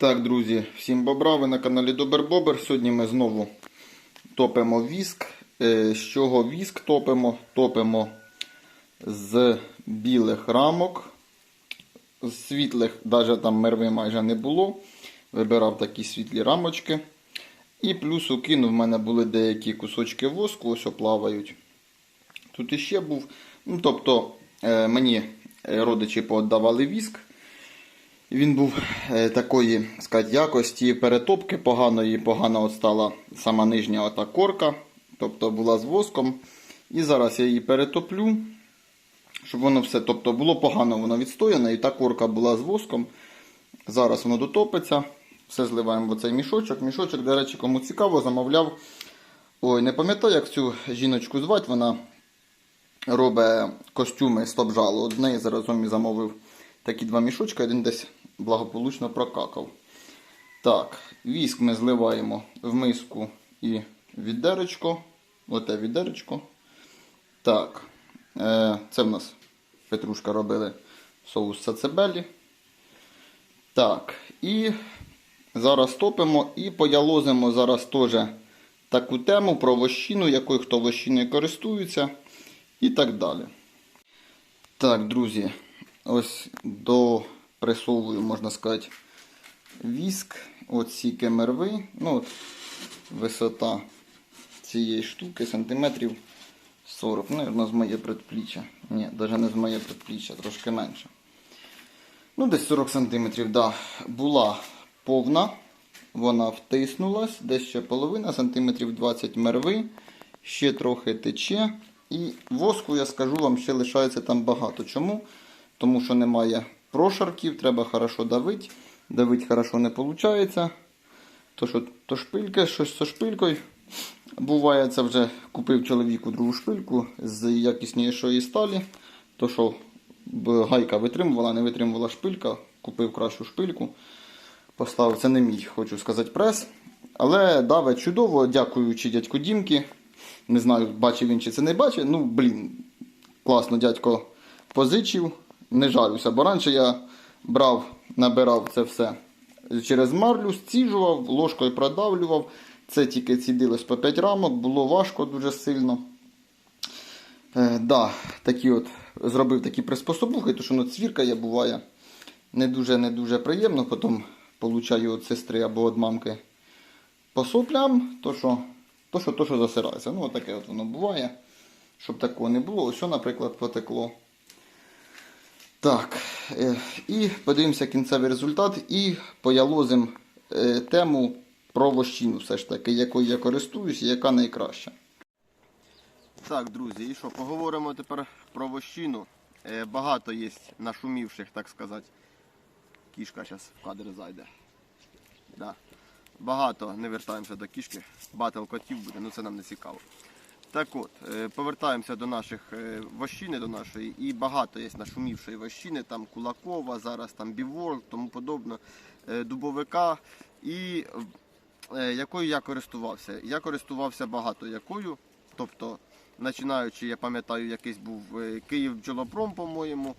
Так, друзі, всім бобра, ви на каналі Добер Бобер. Сьогодні ми знову топимо віск. Е, З чого віск топимо? Топимо з білих рамок. З світлих, навіть там мерви майже не було. Вибирав такі світлі рамочки. І плюс укинув, в мене були деякі кусочки воску, ось оплавають. Тут іще був. Ну, тобто, е, мені е, родичі пооддавали віск. Він був е, такої сказати, якості перетопки поганої, погано от стала сама нижня ота корка, тобто була з воском. І зараз я її перетоплю, щоб воно все тобто було погано воно відстояне, і та корка була з воском. Зараз воно дотопиться. Все зливаємо в цей мішочок. Мішочок, до речі, кому цікаво, замовляв. Ой, не пам'ятаю, як цю жіночку звати, вона робить костюми стоп-жалу. От в неї заразом і замовив такі два мішочки, один десь благополучно прокакав. Так, віск ми зливаємо в миску і відеречко. Оте відеречко. Так, е, це в нас Петрушка робили соус сацебелі. Так, і зараз топимо і поялозимо зараз теж таку тему про вощину, якою хто вощиною користується і так далі. Так, друзі, ось допресовую, можна сказати, віск. От ці мерви. Ну, от висота цієї штуки сантиметрів 40. Наверно, з моє предпліччя. Ні, навіть не з моє предпліччя, трошки менше. Ну, десь 40 сантиметрів, да. Була повна. Вона втиснулась, десь ще половина, сантиметрів 20 мерви, ще трохи тече. І воску, я скажу вам, ще лишається там багато. Чому? Тому що немає прошарків, треба хорошо давити. Давити хорошо не виходить. То, що, то шпильки, щось зі шпилькою. Буває, це вже купив чоловіку другу шпильку з якіснішої сталі. То, що гайка витримувала, не витримувала шпилька, купив кращу шпильку. Поставив це не мій, хочу сказати, прес. Але даве чудово, дякуючи дядьку Дімки. Не знаю, бачив він чи це не бачив. Ну, блін, класно дядько позичив. Не жалюся, бо раніше я брав, набирав це все через марлю, сціжував, ложкою продавлював. Це тільки цідилось по 5 рамок, було важко дуже сильно. Е, да, такі от, Зробив такі приспособухи, тому що ну, цвірка є, буває не дуже не дуже приємно. Потім получаю від сестри або від мамки по соплям, то що то, що, то, що засирається. Ну, таке от воно буває. Щоб такого не було. Ось, наприклад, потекло. Так, е, і подивимося кінцевий результат. І поялозим е, тему про вощину, все ж таки, якою я користуюсь і яка найкраща. Так, друзі, і що, поговоримо тепер про вощину. Е, Багато є нашумівших, так сказати. Кішка зараз в кадр зайде. Да. Багато не вертаємося до кішки. Батл котів буде, ну це нам не цікаво. Так от, е, повертаємося до наших е, вощини, до нашої, і багато є нашумівшої вощини, там Кулакова, зараз там Біворл, тому подобне, е, дубовика. І якою я користувався? Я користувався багато якою. Тобто, починаючи, я пам'ятаю, якийсь був Київ бджолопром, по-моєму.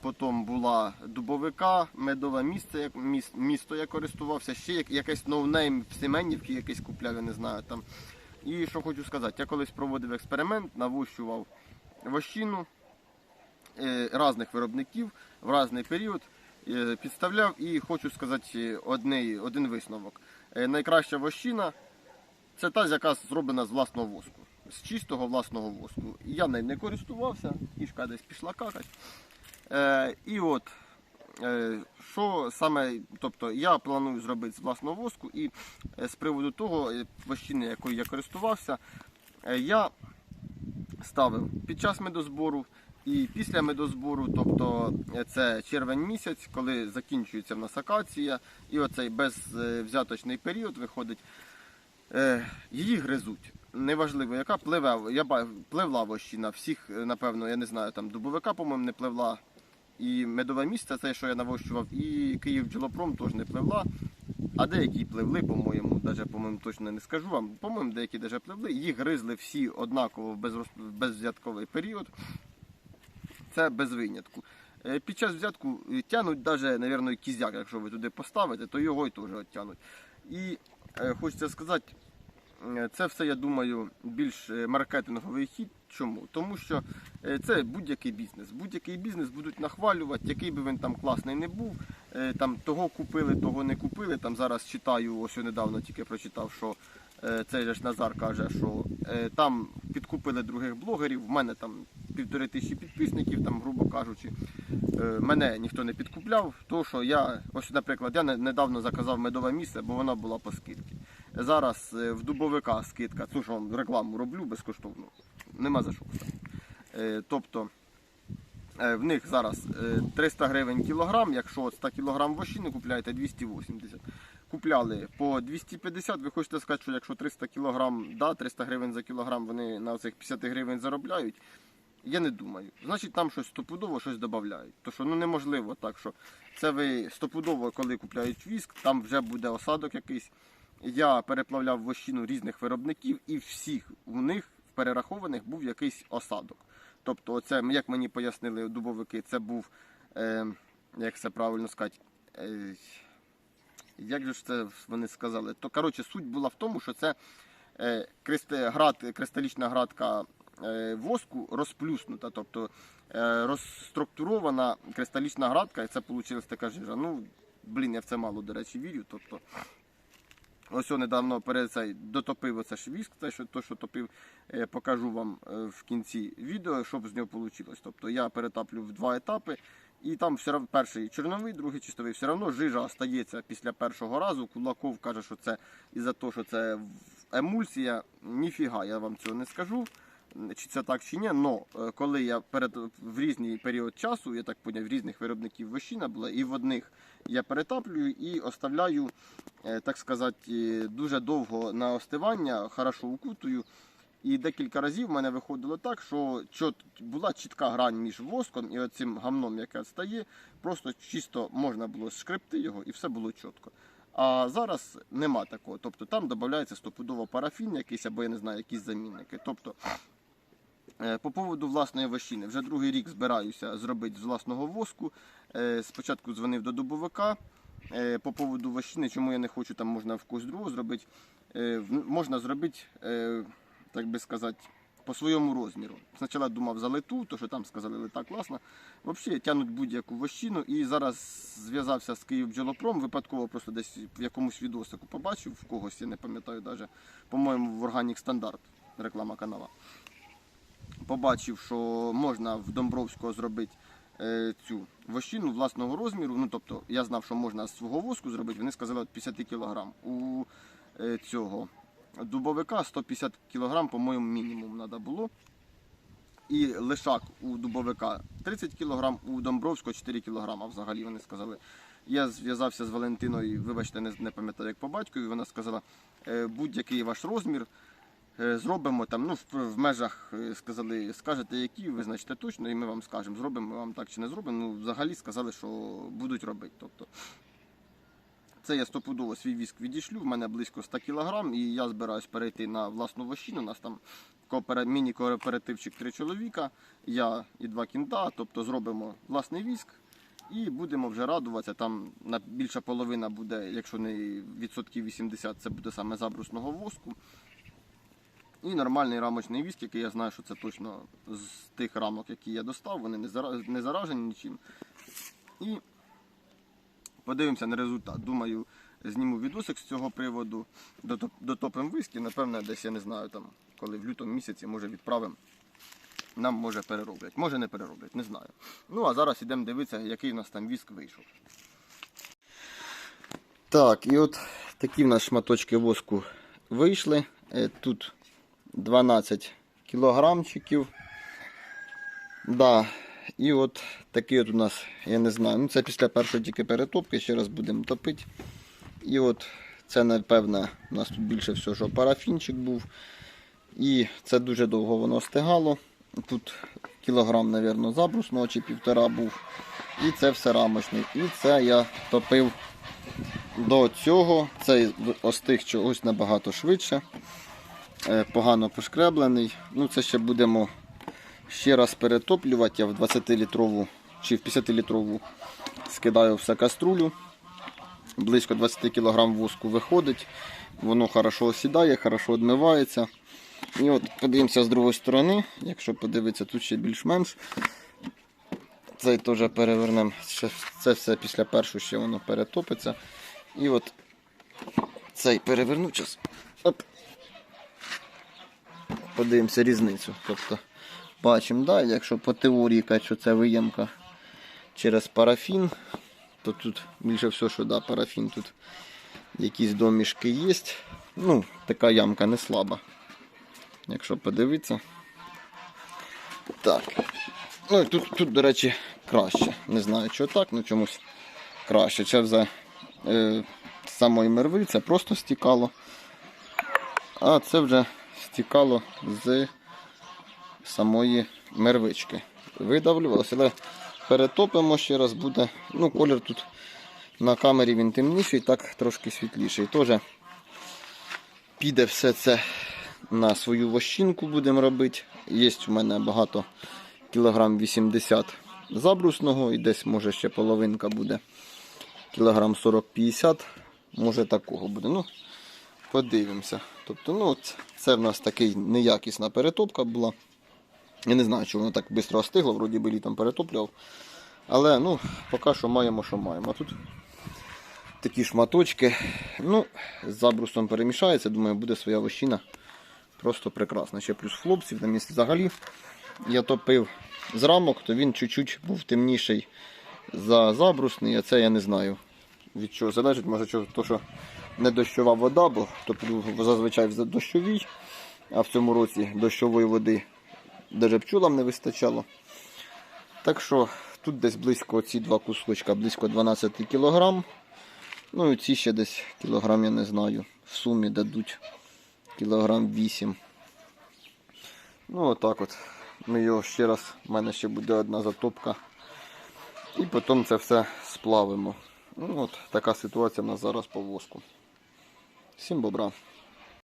Потім була дубовика, медове місце, місто я користувався, ще як, якийсь ноунейм в Семенівці якийсь купляв, я не знаю там. І що хочу сказати, я колись проводив експеримент, навощував вощину е, різних виробників в різний період, е, підставляв і хочу сказати одний, один висновок. Е, найкраща вощина це та, яка зроблена з власного воску, з чистого власного воску. Я нею не користувався, кішка десь пішла какать. І от, що саме, тобто я планую зробити з власного воску, і е, з приводу того, е, вощини, якою я користувався, е, я ставив під час медозбору і після медозбору, тобто е, це червень місяць, коли закінчується в нас акація, і оцей безвзяточний період виходить, е, її гризуть. Неважливо, яка пливе, я пливла вощина, всіх, е, напевно, я не знаю, там дубовика, по-моєму, не пливла. І медове місце, це що я навощував, і Київ бджолопром теж не пливла. А деякі пливли, по-моєму, навіть, по-моєму, точно не скажу вам. По-моєму, деякі навіть пливли. Їх гризли всі однаково в безроз- безвзятковий період. Це без винятку. Е, Під час взятку е, тянуть навіть, мабуть, кізяк, якщо ви туди поставите, то його й теж оттянуть. І е, хочеться сказати, це все, я думаю, більш е, маркетинговий хід. Чому? Тому що е, це будь-який бізнес. Будь-який бізнес будуть нахвалювати, який би він там класний не був. Е, Там того купили, того не купили. Там зараз читаю, ось недавно тільки прочитав, що е, цей ж Назар каже, що е, там підкупили других блогерів. В мене там півтори тисячі підписників, там, грубо кажучи. Е, Мене ніхто не підкупляв, тому що я, ось, наприклад, я недавно заказав медове місце, бо воно була по скидці. Зараз е, в дубовика скидка, цю ж вам рекламу роблю безкоштовно. Нема за що. Е, Тобто е, в них зараз е, 300 гривень кілограм, якщо 100 кілограм вощини купляєте 280. Купляли по 250, ви хочете сказати, що якщо 300 кілограм, да, 300 гривень за кілограм вони на цих 50 гривень заробляють. Я не думаю. Значить, там щось стопудово щось додають. То що ну неможливо так, що це ви стопудово, коли купляють віск, там вже буде осадок якийсь. Я переплавляв вощину різних виробників, і всіх у них в перерахованих був якийсь осадок. Тобто, це, як мені пояснили дубовики, це був, е, як це правильно сказати, е, як же ж це вони сказали? То коротше, суть була в тому, що це е, град, кристалічна градка е, воску розплюснута, тобто е, розструктурована кристалічна градка, і це вийшла така жижа. Ну, блін, я в це мало, до речі, вірю. Тобто, ось я недавно перед цей дотопив оце ж віск, те, що, то, що топив, е, покажу вам е, в кінці відео, щоб з нього вийшло. Тобто я перетаплю в два етапи. І там все одно перший чорновий, другий чистовий. Все одно жижа остається після першого разу. Кулаков каже, що це із-за того, що це емульсія. Ніфіга, я вам цього не скажу. Чи це так чи ні, но е, коли я перед в різний період часу, я так поняв, різних виробників вощина була, і в одних я перетаплюю і оставляю, е, так сказати, е, дуже довго на остивання, хорошо укутую. І декілька разів в мене виходило так, що була чітка грань між воском і оцим гамном, яке стає. Просто чисто можна було шкребти його і все було чітко. А зараз нема такого. Тобто там додається стопудово парафін якийсь або я не знаю, якісь замінники. Тобто, по поводу власної вощини, вже другий рік збираюся зробити з власного воску. Е, Спочатку дзвонив до дубовика. Е, По поводу вощини, чому я не хочу, там можна в когось другого зробити. Е, Можна зробити, е, так би сказати, по своєму розміру. Спочатку думав за литу, то що там сказали, лита класна. Взагалі тягнуть будь-яку вощину. І зараз зв'язався з Київ бджолопром, випадково просто десь в якомусь відосику побачив в когось, я не пам'ятаю навіть, по-моєму, в Organic Стандарт реклама канала. Побачив, що можна в Домбровського зробити е, цю вощину власного розміру. Ну, тобто, я знав, що можна з свого воску зробити. Вони сказали от 50 кг. У е, цього дубовика 150 кг, по-моєму, мінімум треба було. І лишак у дубовика 30 кг, у Домбровського 4 кг взагалі вони сказали. Я зв'язався з Валентиною, вибачте, не, пам'ятаю як по батькові. Вона сказала, «Е, будь-який ваш розмір зробимо там, ну, в, межах е, сказали, скажете, які, визначте точно, і ми вам скажемо, зробимо вам так чи не зробимо. Ну, взагалі сказали, що будуть робити. Тобто, це я стопудово свій віск відійшлю, в мене близько 100 кг, і я збираюсь перейти на власну вощину. У нас там міні-кооперативчик три чоловіка, я і два кінта, тобто зробимо власний віск. І будемо вже радуватися. Там більша половина буде, якщо не відсотків 80, це буде саме забрусного воску. І нормальний рамочний віск, який я знаю, що це точно з тих рамок, які я достав, вони не заражені нічим. І подивимося на результат. Думаю, зніму відосик з цього приводу. Дотоп- Дотопимо виски, напевно, десь я не знаю, там, коли в лютому місяці, може відправимо. Нам може перероблять. Може не перероблять, не знаю. Ну а зараз йдемо дивитися, який у нас там віск вийшов. Так, і от такі в нас шматочки воску вийшли. Е, Тут 12 кілограмчиків. Да. І от такий от у нас, я не знаю, ну це після першої тільки перетопки, ще раз будемо топити. І от це, напевно, у нас тут більше всього, що парафінчик був. І це дуже довго воно стигало. Тут кілограм, мабуть, забрусного чи півтора був. І це все рамочний. І це я топив до цього. Цей остиг чогось набагато швидше. Е, Погано пошкреблений. Ну, це ще будемо ще раз перетоплювати. Я в 20-літрову чи в 50-літрову скидаю все каструлю. Близько 20 кг воску виходить. Воно хорошо осідає, хорошо відмивається. І от подивимося з другої сторони. Якщо подивитися, тут ще більш-менш. Цей теж перевернемо. Це все після першого ще воно перетопиться. І от цей переверну. Оп. Подивимося різницю. Тобто бачимо, да, якщо по теорії казати, що це виємка через парафін, то тут більше всього, що да, парафін тут якісь домішки є. Ну, така ямка не слаба. Якщо подивитися. Так. Ну, тут, тут, до речі, краще. Не знаю, чого так, ну чомусь краще. Це вже е, самої мерви, це просто стікало. А це вже стікало з самої мервички. Видавлювалося, але перетопимо ще раз буде. Ну, колір тут на камері він темніший, так трошки світліший. Теж піде все це на свою вощинку будемо робити. Є в мене багато кілограм 80 забрусного і десь може ще половинка буде. Кілограм 40-50, може такого буде. Ну, подивимося. Тобто, ну, це в нас такий неякісна перетопка була. Я не знаю, чи воно так швидко остигло, вроді би літом перетоплював. Але ну, поки що маємо, що маємо. А тут такі шматочки. Ну, з забрусом перемішається, думаю, буде своя вощина. Просто прекрасно. Ще плюс хлопців на місці взагалі. Я топив з рамок, то він чуть-чуть був темніший за забрусний, а це я не знаю. Від чого залежить, може, то, що не дощова вода, бо топлю зазвичай в дощовій, а в цьому році дощової води навіть пчолам не вистачало. Так що тут десь близько ці два кусочка, близько 12 кг. Ну і ці ще десь кілограм, я не знаю. В сумі дадуть кілограм 8. Ну отак от. Ми його ще раз, в мене ще буде одна затопка. І потім це все сплавимо. Ну от така ситуація в нас зараз по воску. Всім бобра.